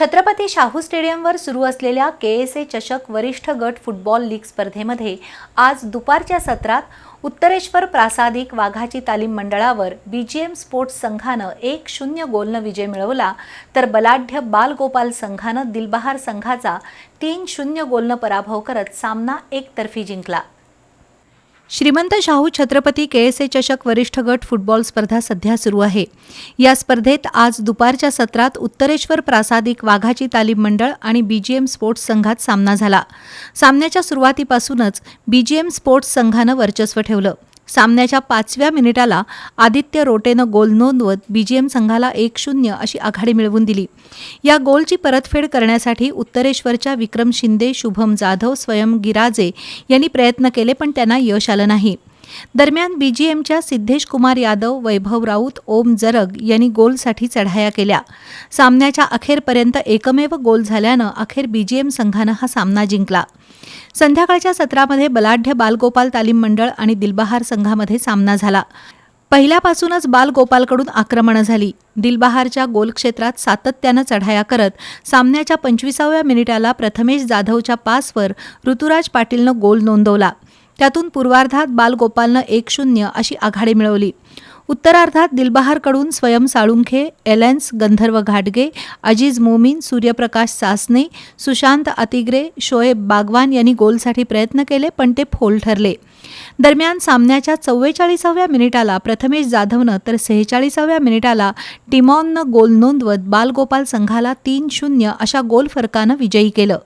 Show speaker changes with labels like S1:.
S1: छत्रपती शाहू स्टेडियमवर सुरू असलेल्या के एस ए चषक वरिष्ठ गट फुटबॉल लीग स्पर्धेमध्ये आज दुपारच्या सत्रात उत्तरेश्वर प्रासादिक वाघाची तालीम मंडळावर बी जी एम स्पोर्ट्स संघानं एक शून्य गोलनं विजय मिळवला तर बलाढ्य बालगोपाल संघानं दिलबहार संघाचा तीन शून्य गोलनं पराभव करत सामना एकतर्फी जिंकला. Shrimant Shahu Chhatrapati K S A चषक वरिष्ठ गट फुटबॉल स्पर्धा सध्या सुरू आहे. या स्पर्धेत आज दुपारच्या सत्रात उत्तरेश्वर प्रासादिक वाघाची तालीम मंडळ आणि बीजीएम स्पोर्ट्स संघात सामना झाला. सामन्याच्या सुरुवातीपासूनच बीजीएम स्पोर्ट्स संघानं वर्चस्व ठेवलं. सामन्याच्या पाचव्या मिनिटाला आदित्य रोटेनं गोल नोंदवत बीजीएम संघाला एक शून्य अशी आघाडी मिळवून दिली. या गोलची परतफेड करण्यासाठी उत्तरेश्वरच्या विक्रम शिंदे शुभम जाधव स्वयं गिराजे यांनी प्रयत्न केले पण त्यांना यश आलं नाही. दरम्यान बीजीएमच्या सिद्धेश कुमार यादव वैभव राऊत ओम जरग यांनी गोलसाठी चढाया केल्या. सामन्याच्या अखेरपर्यंत एकमेव गोल झाल्यानं अखेर बीजीएम संघानं हा सामना जिंकला. संध्याकाळच्या सत्रामध्ये बलाढ्य बालगोपाल तालीम मंडळ आणि दिलबहार संघामध्ये सामना झाला. पहिल्यापासूनच बालगोपालकडून आक्रमणं झाली. दिलबहारच्या गोलक्षेत्रात सातत्यानं चढाया करत सामन्याच्या पंचवीसाव्या मिनिटाला प्रथमेश जाधवच्या पासवर ऋतुराज पाटीलनं गोल नोंदवला. त्यातून पूर्वार्धात बालगोपालनं एक शून्य अशी आघाडी मिळवली. उत्तरार्धात दिलबहारकडून स्वयं साळुंखे एलेन्स गंधर्व घाटगे अजीज मोमीन सूर्यप्रकाश सासने सुशांत अतिग्रे शोएब बागवान यांनी गोलसाठी प्रयत्न केले पण ते फोल ठरले. दरम्यान सामन्याच्या चव्वेचाळीसाव्या मिनिटाला प्रथमेश जाधवनं तर सेहेचाळीसाव्या मिनिटाला टिमॉननं गोल नोंदवत बालगोपाल संघाला तीन शून्य अशा गोल फरकानं विजयी केलं.